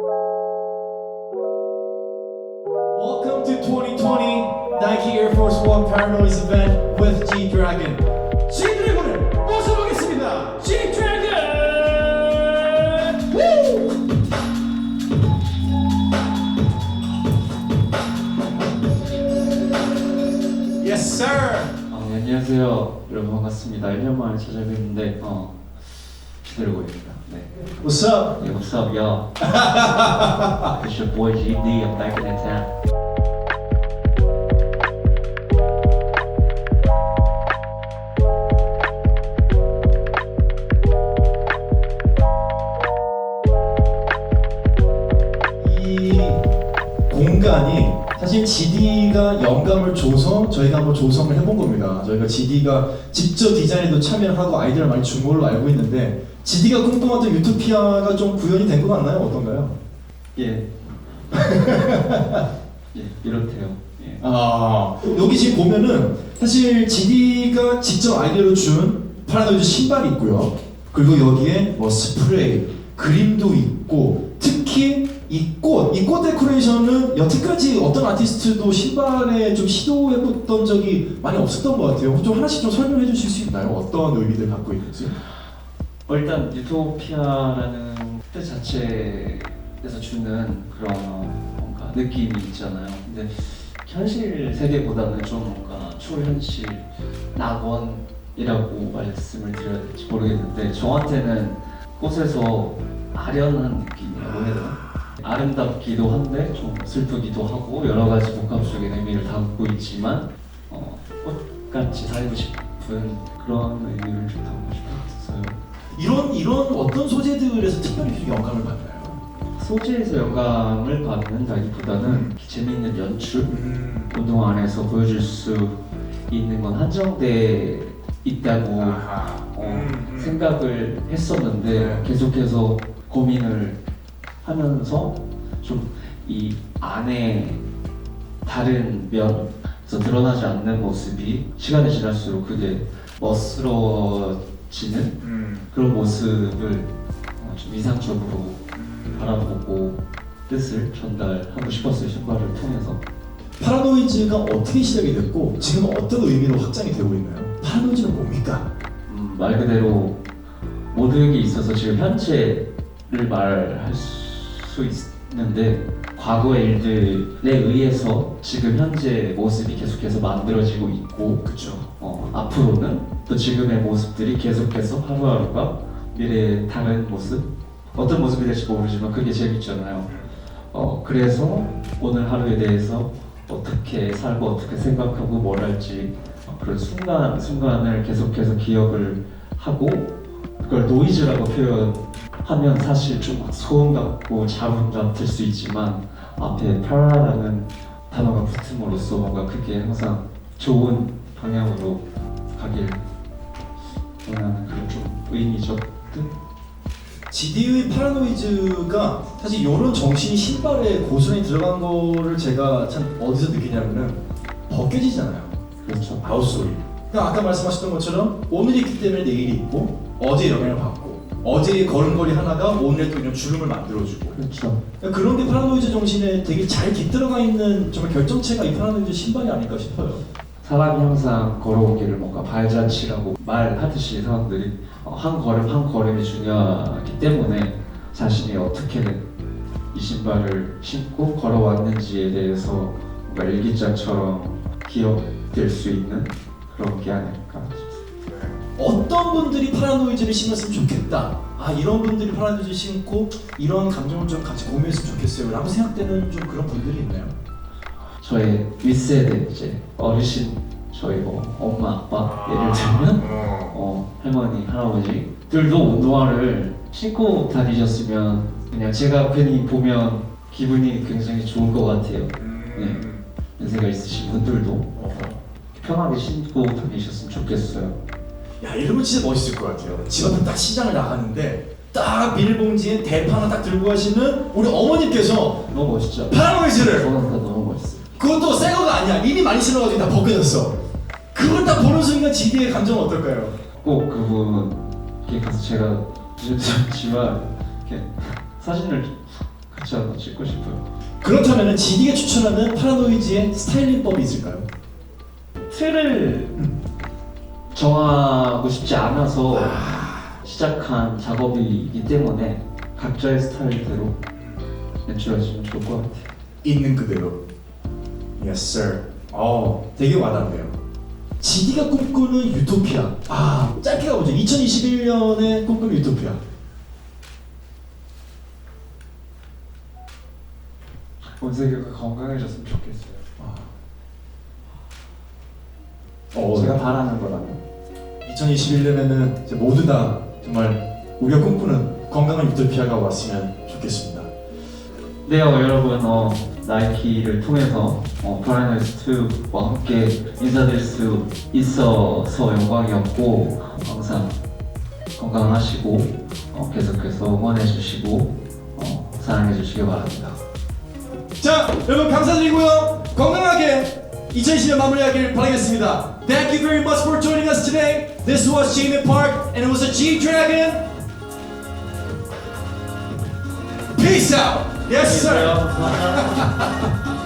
Welcome to 2020 Nike Air Force One Paranoid event with G Dragon. G Dragon을 모셔보겠습니다. G Dragon. Woo! Yes, sir. 어, 네, 안녕하세요. 여러분 반갑습니다. 1년 만에 찾아뵙는데 어, 기다리고 있습니다. 네. What's up? Hey, what's up, y'all? It's your boy GD. I'm back in the town. 이 공간이 사실 GD가 영감을 줘서 저희가 한번 조성을 해본 겁니다. 저희가 GD가 직접 디자인에도 참여를 하고 아이디어를 많이 준 걸로 알고 있는데 GD가 꿈꿔왔던 유토피아가 좀 구현이 된 것 같나요? 어떤가요? 예. 예, 이렇대요. 예. 아 여기 지금 보면은 사실 GD가 직접 아이디어를 준 파라노이드 신발이 있고요. 그리고 여기에 뭐 스프레이, 그림도 있고 특히 이 꽃, 이 꽃 데코레이션은 여태까지 어떤 아티스트도 신발에 좀 시도해봤던 적이 많이 없었던 것 같아요. 좀 하나씩 좀 설명해 주실 수 있나요? 어떤 의미들 갖고 있는지? 어, 일단 유토피아라는 뜻 자체에서 주는 그런 뭔가 느낌이 있잖아요. 근데 현실 세계보다는 좀 뭔가 초현실 낙원이라고 말씀을 드려야 될지 모르겠는데 저한테는 꽃에서 아련한 느낌이라고 해야 되나? 아름답기도 한데 좀 슬프기도 하고 여러 가지 복합적인 의미를 담고 있지만 어, 꽃같이 살고 싶은 그런 의미를 좀 담고 싶었어요. 이런 이런 어떤 소재들에서 특별히 좀 영감을 받나요? 소재에서 영감을 받는다기보다는 재미있는 연출, 음. 운동 안에서 보여줄 수 있는 건 한정돼 있다고 아하. 어, 음, 음. 생각을 했었는데 네. 계속해서 고민을 하면서 좀 이 안에 다른 면에서 드러나지 않는 모습이 시간이 지날수록 그게 멋스러워 지는 음. 그런 모습을 어, 좀 이상적으로 바라보고 뜻을 전달하고 싶었어요 신발을 통해서 파라노이즈가 어떻게 시작이 됐고 지금 어떤 의미로 확장이 되고 있나요? 파라노이즈는 뭡니까? 음, 말 그대로 모든 게 있어서 지금 현재를 말할 수 있는데 과거의 일들에 의해서 지금 현재 모습이 계속해서 만들어지고 있고 그렇죠. 어, 앞으로는 또 지금의 모습들이 계속해서 하루하루가 미래의 다른 모습 어떤 모습이 될지 모르지만 그게 재밌잖아요. 어, 그래서 오늘 하루에 대해서 어떻게 살고 어떻게 생각하고 뭘 할지 어, 그런 순간 순간을 계속해서 기억을 하고 그걸 노이즈라고 표현 하면 사실 좀 소음 같고 자문 같을 수 있지만 앞에 파라라는 단어가 붙음으로써 뭔가 그게 항상 좋은 방향으로 가길 원하는 그런 좀 의미적 뜻? GD의 파라노이즈가 사실 이런 정신이 신발에 고스란히 들어간 거를 제가 참 어디서 느끼냐면은 벗겨지잖아요. 그렇죠. 아웃소리. 그러니까 아까 말씀하셨던 것처럼 오늘이 있기 때문에 내일이 있고 어제 영향을 받고 어제의 걸음걸이 하나가 오늘의 또 이런 주름을 만들어주고 그렇죠. 그러니까 그런 게 파라노이즈 정신에 되게 잘 깃들어가 있는 정말 결정체가 이 파라노이즈 신발이 아닐까 싶어요. 사람이 항상 걸어오기를 뭔가 발자취라고 말하듯이 사람들이 어, 한 걸음 한 걸음이 중요하기 때문에 자신이 어떻게든 이 신발을 신고 걸어왔는지에 대해서 뭔가 일기장처럼 기억될 수 있는 그런 게 아닐까. 어떤 분들이 파라노이즈를 신었으면 좋겠다. 아 이런 분들이 파라노이즈 신고 이런 감정을 좀 같이 공유했으면 좋겠어요. 라고 생각되는 좀 그런 분들이 있나요? 저의 윗세대 이제 어르신 저희 뭐 엄마 아빠 예를 들면 어, 할머니 할아버지들도 운동화를 신고 다니셨으면 그냥 제가 괜히 보면 기분이 굉장히 좋을 것 같아요. 네. 연세가 있으신 분들도 편하게 신고 다니셨으면 좋겠어요. 야 이러면 진짜 멋있을 것 같아요. 집 앞에 딱 시장을 나가는데 딱 비닐봉지에 대파 하나 딱 들고 가시는 우리 어머니께서 너무 멋있죠? 파라노이즈를 저는 다 너무 멋있어요. 그것도 새 거가 아니야. 이미 많이 신어가지고 다 벗겨졌어. 그걸 딱 보는 순간 GD의 감정 은 어떨까요? 꼭 그분께 가서 제가 늦었지만 이렇게 사진을 같이 저도 찍고 싶어요. 그렇다면 GD가 추천하는 파라노이즈의 스타일링법이 있을까요? 틀을 정하고 싶지 않아서 시작한 작업이기 때문에 각자의 스타일대로 연출하시면 좋을 것 같아요. 있는 그대로. Yes, sir. 어, 되게 와닿네요. GD가 꿈꾸는 유토피아. 아, 짧게 가보죠. 2021년에 꿈꾸는 유토피아. 온 세계가 건강해졌으면 좋겠어요. 어, 제가 바라는 거라면 2021년에는 이제 모두 다 정말 우리가 꿈꾸는 건강한 유토피아가 왔으면 좋겠습니다. 네 어, 여러분 어, 나이키를 통해서 어, 브라이너스2와 함께 인사드릴 수 있어서 영광이었고 항상 건강하시고 어, 계속해서 응원해 주시고 어, 사랑해 주시기 바랍니다. 자, 여러분 감사드리고요. 건강하게 2020년 마무리하길 바라겠습니다. Thank you very much for joining us today. This was Jamie Park, and it was a G Dragon. Peace out. Yes, sir.